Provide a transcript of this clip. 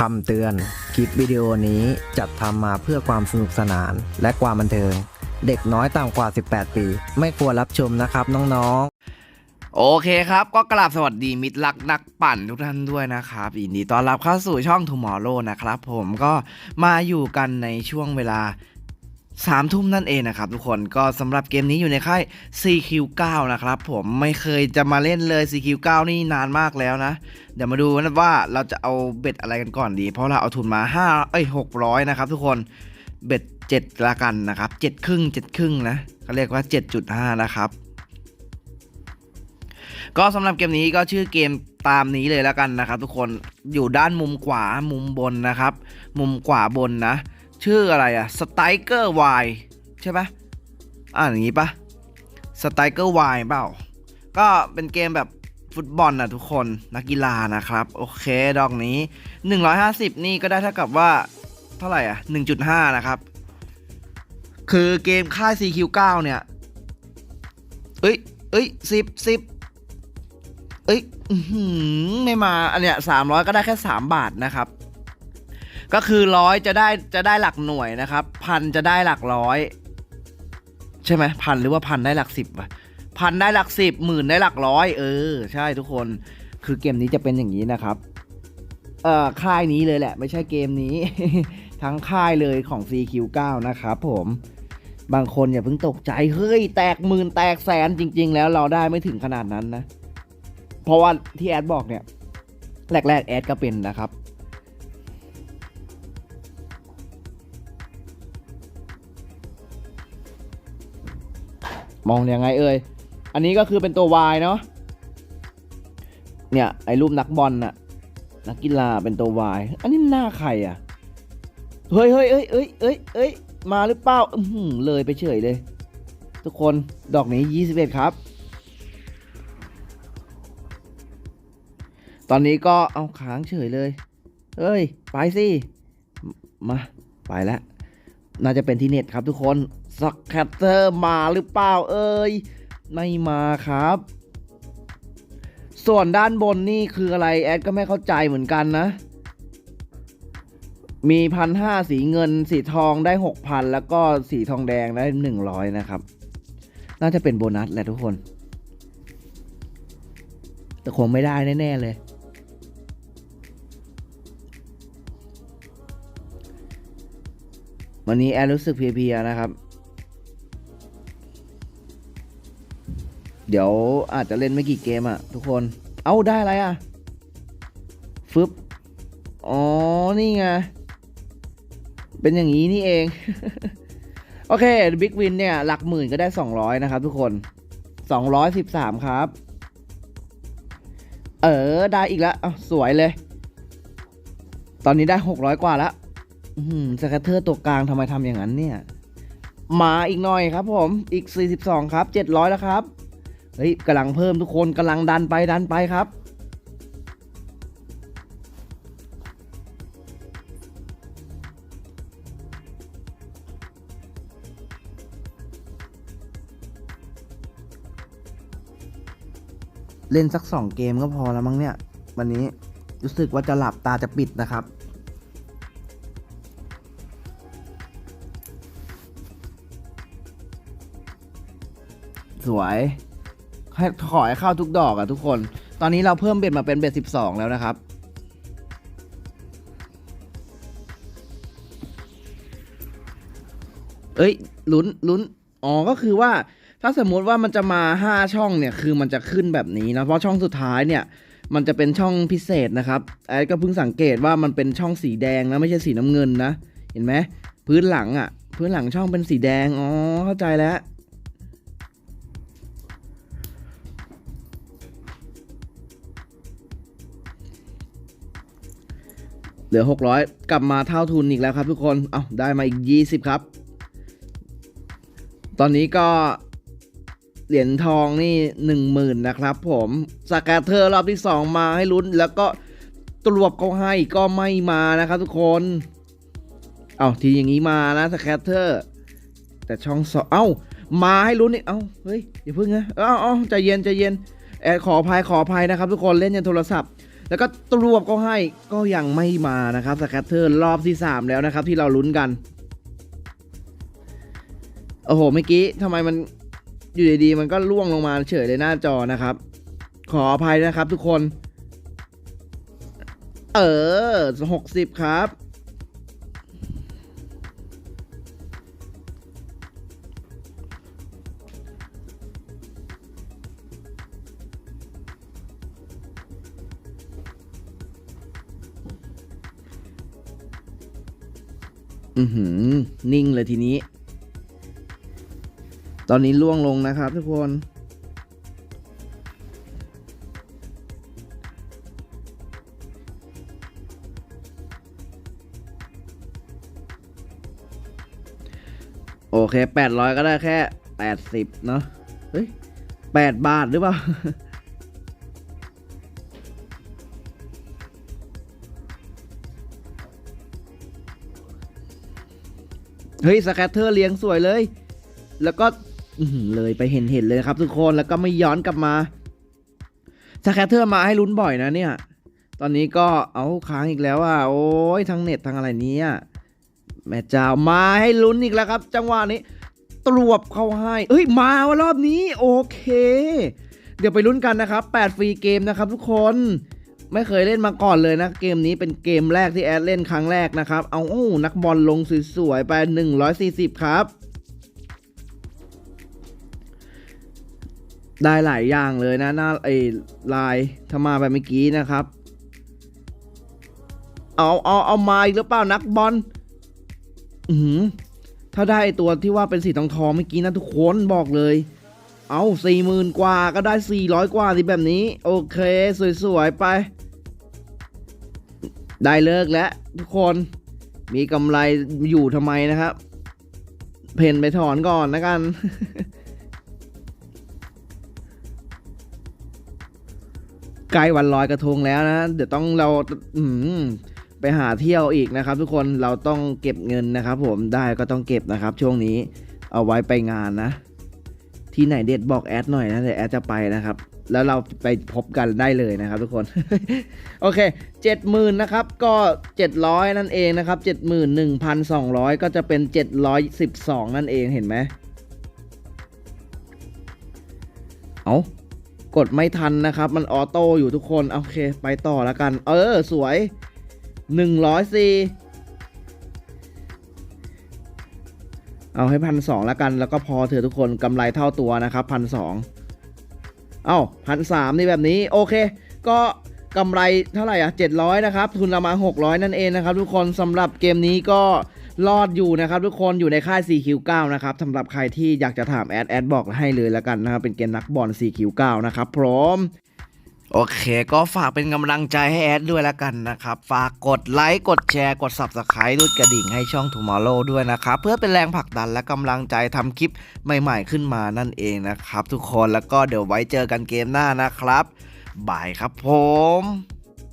คำเตือน คลิปวิดีโอนี้จัดทำมาเพื่อความสนุกสนานและความบันเทิง เด็กน้อยต่ำกว่า 18 ปี ไม่ควรรับชมนะครับน้องๆ โอเคครับ ก็กราบสวัสดีมิตรรักนักปั่นทุกท่านด้วยนะครับยินดีต้อนรับเข้าสู่ช่อง Tomorrow นะครับ ผมก็มาอยู่กันในช่วงเวลา สามทุ่มนั่นเองนะครับทุกคนก็สำหรับเกมนี้อยู่ในค่าย CQ9 นะครับผมไม่เคยจะมาเล่นเลย CQ9 นี่นานมากแล้วนะ เดี๋ยวมาดูนะว่าเราจะเอาเบ็ดอะไรกันก่อนดี เพราะเราเอาทุนมา5เอ้ย600 นะครับทุกคนเบ็ด7ละกันนะครับ7ครึ่ง7ครึ่งนะเขาเรียกว่า 7.5 นะครับก็สำหรับเกมนี้ก็ชื่อเกมตามนี้เลยแล้วกันนะครับ ทุกคนอยู่ด้านมุมขวามุมบนนะครับ มุมขวาบนนะ ชื่ออะไรอะสไตเกอร์วใช่ปะอ่านอย่างนี้ปะสไตเกอร์วเปล่า ก็เป็นเกมแบบฟุตบอลนะทุกคนนักกีฬานะครับ โอเค ดอกนี้ 150 นี่ก็ได้เท่ากับว่าเท่าไหร่อะ 1.5 นะครับ คือเกมค่าย CQ9 เนี่ย เอ้ยเอ้ยสิบสิบเอ้ยหือไม่มา อันเนี้ยสามร้อยก็ได้แค่สามบาทนะครับ ก็คือร้อยจะได้จะได้หลักหน่วยนะครับ พันจะได้หลักร้อย ใช่ไหมพันหรือว่าพันได้หลักสิบวะพันได้หลักสิบหมื่นได้หลักร้อยเออ ใช่ทุกคนคือเกมนี้จะเป็นอย่างนี้นะครับเอ่อค่ายนี้เลยแหละ ไม่ใช่เกมนี้ ทั้งค่ายเลยของ CQ9 นะครับผมบางคนอย่าเพิ่งตกใจ เฮ้ย แตกหมื่นแตกแสนจริง ๆ แล้วเราได้ไม่ถึงขนาดนั้นนะ เพราะว่าที่แอดบอกเนี่ย แรก ๆ แอดก็เป็นนะครับ มองยังไงเอ่ย อันนี้ก็คือเป็นตัว Y เนาะ เนี่ยไอ้รูปนักบอลน่ะ นักกีฬาเป็นตัว Y อันนี้หน้าใครอะ เฮ้ยเฮ้ยเอ้ยเอ้ยเอ้ยเอ้ยมาหรือเปล่าอือหือเลยไปเฉยเลย ทุกคนดอกนี้ 21 ครับ ตอนนี้ก็เอาค้างเฉยเลย เฮ้ย ไปสิ มา ไปแล้ว น่าจะเป็นที่เน็ตครับทุกคนสักแคตเตอร์มาหรือเปล่าเอ้ยไม่มาครับ ส่วนด้านบนนี่คืออะไรแอดก็ไม่เข้าใจเหมือนกันนะ มีพันห้าสีเงินสีทองได้หกพันแล้วก็สีทองแดงได้หนึ่งร้อยนะครับ น่าจะเป็นโบนัสแหละทุกคน แต่คงไม่ได้แน่ ๆ เลย วันนี้แอดรู้สึกเพลียๆนะครับ เดี๋ยวอาจจะเล่นไม่กี่เกมอะทุกคน เอ้าได้อะไรอะฟึบอ๋อ นี่ไง เป็นอย่างนี้นี่เอง โอเคบิ๊กวินเนี่ย หลักหมื่นก็ได้ 200 นะครับทุกคน 213 ครับ เออ ได้อีกแล้วสวยเลย ตอนนี้ได้ 600 กว่าแล้ว สแกตเตอร์ตัวกลางทำไมทำอย่างนั้นเนี่ย มาอีกหน่อยครับผม อีก 42 ครับ 700 แล้วครับ เฮ้ยกำลังเพิ่มทุกคนกำลังดันไปดันไปครับ เล่นสักสองเกมก็พอแล้วมั้งเนี่ย วันนี้รู้สึกว่าจะหลับตาจะปิดนะครับ สวยให้ขอให้เข้าทุกดอกอะทุกคน ตอนนี้เราเพิ่มเบ็ดมาเป็นเบ็ดสิบสองแล้วนะครับ เอ้ยลุ้นลุ้นอ๋อก็คือว่าถ้าสมมุติว่ามันจะมาห้าช่องเนี่ยคือมันจะขึ้นแบบนี้นะเพราะช่องสุดท้ายเนี่ย มันจะเป็นช่องพิเศษนะครับไอ้ก็เพิ่งสังเกตว่ามันเป็นช่องสีแดงนะไม่ใช่สีน้ำเงินนะ เห็นไหมพื้นหลังอะ่ะ พื้นหลังช่องเป็นสีแดงอ๋อเข้าใจแล้ว เหลือ 600 กลับมาเท่าทุนอีกแล้วครับทุกคน เอาได้มาอีก 20 ครับ ตอนนี้ก็เหรียญทองนี่ 10,000 นะครับผมสแกตเทอร์รอบที่ 2 มาให้ลุ้น แล้วก็ตรวบเขาให้ก็ไม่มานะครับทุกคน เอาทีอย่างนี้มานะสแกตเทอร์ แต่ช่องสองเอ้า มาให้ลุ้นอีกเอ้า เฮ้ยอย่าพึ่งนะ เอ้าเอ้าใจเย็นใจเย็นแอดขออภัยขออภัยนะครับทุกคนเล่นยันโทรศัพท์ แล้วก็ตรวบก็ให้ก็ยังไม่มานะครับสแคตเทอร์รอบที่ 3 แล้วนะครับ ที่เราลุ้นกัน โอ้โห เมื่อกี้ทำไมมันอยู่ดีๆมันก็ล่วงลงมาเฉยเลยหน้าจอนะครับ ขออภัยนะครับทุกคน เออหกสิบครับ อือหือ นิ่งเลยทีนี้ ตอนนี้ล่วงลงนะครับทุกคน โอเคแปดร้อยก็ได้แค่แปดสิบเนาะเฮ้ยแปดบาทหรือเปล่า เฮ้ยสแคตเตอร์เลี้ยงสวยเลย แล้วก็เลยไปเห็นเห็นเลยครับ ทุกคนแล้วก็ไม่ย้อนกลับมาสแคตเตอร์มาให้ลุ้นบ่อยนะเนี่ย ตอนนี้ก็เอาค้างอีกแล้วอะโอ้ยทั้งเน็ตทั้งอะไรเนี้แม่เจ้ามาให้ลุ้นอีกแล้วครับ จังหวะนี้ตรวบเข้าให้เอ้ยมาว่ารอบนี้ โอเค เดี๋ยวไปลุ้นกันนะครับ8ฟรีเกมนะครับทุกคน ไม่เคยเล่นมาก่อนเลยนะ เกมนี้เป็นเกมแรกที่แอดเล่นครั้งแรกนะครับ เอาโอ้นักบอลลงสวยๆไป 140 ครับ ได้หลายอย่างเลยนะหน้าไอ้ลายถ้ามาแบบเมื่อกี้นะครับ เอาเอาเอามาอีกหรือเปล่านักบอลอืถ้าได้ตัวที่ว่าเป็นสีทองทองเมื่อกี้นะทุกคนบอกเลย เอาสี่หมื่นกว่าก็ได้สี่ร้อยกว่าสิแบบนี้ โอเค สวยๆ ไป ได้เลิกแล้วทุกคนมีกำไรอยู่ทำไมนะครับ เพนไปถอนก่อนนะกัน ใกล้วันลอยกระทงแล้วนะ เดี๋ยวต้องเราไปหาเที่ยวอีกนะครับ ทุกคนเราต้องเก็บเงินนะครับ ผมได้ก็ต้องเก็บนะครับ ช่วงนี้เอาไว้ไปงานนะ ที่ไหนเด็ดบอกแอดหน่อยนะเดี๋ยวแอดจะไปนะครับ แล้วเราไปพบกันได้เลยนะครับทุกคน โอเคเจ็ดหมื่นนะครับ ก็เจ็ดร้อยนั่นเองนะครับเจ็ดหมื่นหนึ่งพันสองร้อยก็จะเป็นเจ็ดร้อยสิบสองนั่นเองเห็นไหมเอากดไม่ทันนะครับ มันออโต้อยู่ทุกคน โอเค ไปต่อแล้วกัน เออ สวยหนึ่งร้อยสี่ เอาให้พันสองแล้วกันแล้วก็พอเถอะทุกคนกำไรเท่าตัวนะครับพันสองเอ้าพันสามนี่แบบนี้โอเค ก็กำไรเท่าไหร่อะเจ็ดร้อยนะครับทุนเรามาหกร้อยนั่นเองนะครับทุกคนสำหรับเกมนี้ก็รอดอยู่นะครับทุกคนอยู่ในค่าย 4Q9 นะครับสำหรับใครที่อยากจะถามแอดแอดบอกให้เลยแล้วกันนะครับเป็นเกมนักบอล 4Q9 นะครับพร้อม โอเค ก็ฝากเป็นกำลังใจให้แอดด้วยแล้วกันนะครับ ฝากกดไลค์กดแชร์กด Subscribe ด้วยกระดิ่งให้ช่อง Tomorrow ด้วยนะครับ เพื่อเป็นแรงผลักดันและกำลังใจทำคลิปใหม่ๆขึ้นมานั่นเองนะครับ ทุกคนแล้วก็เดี๋ยวไว้เจอกันเกมหน้านะครับบายครับผม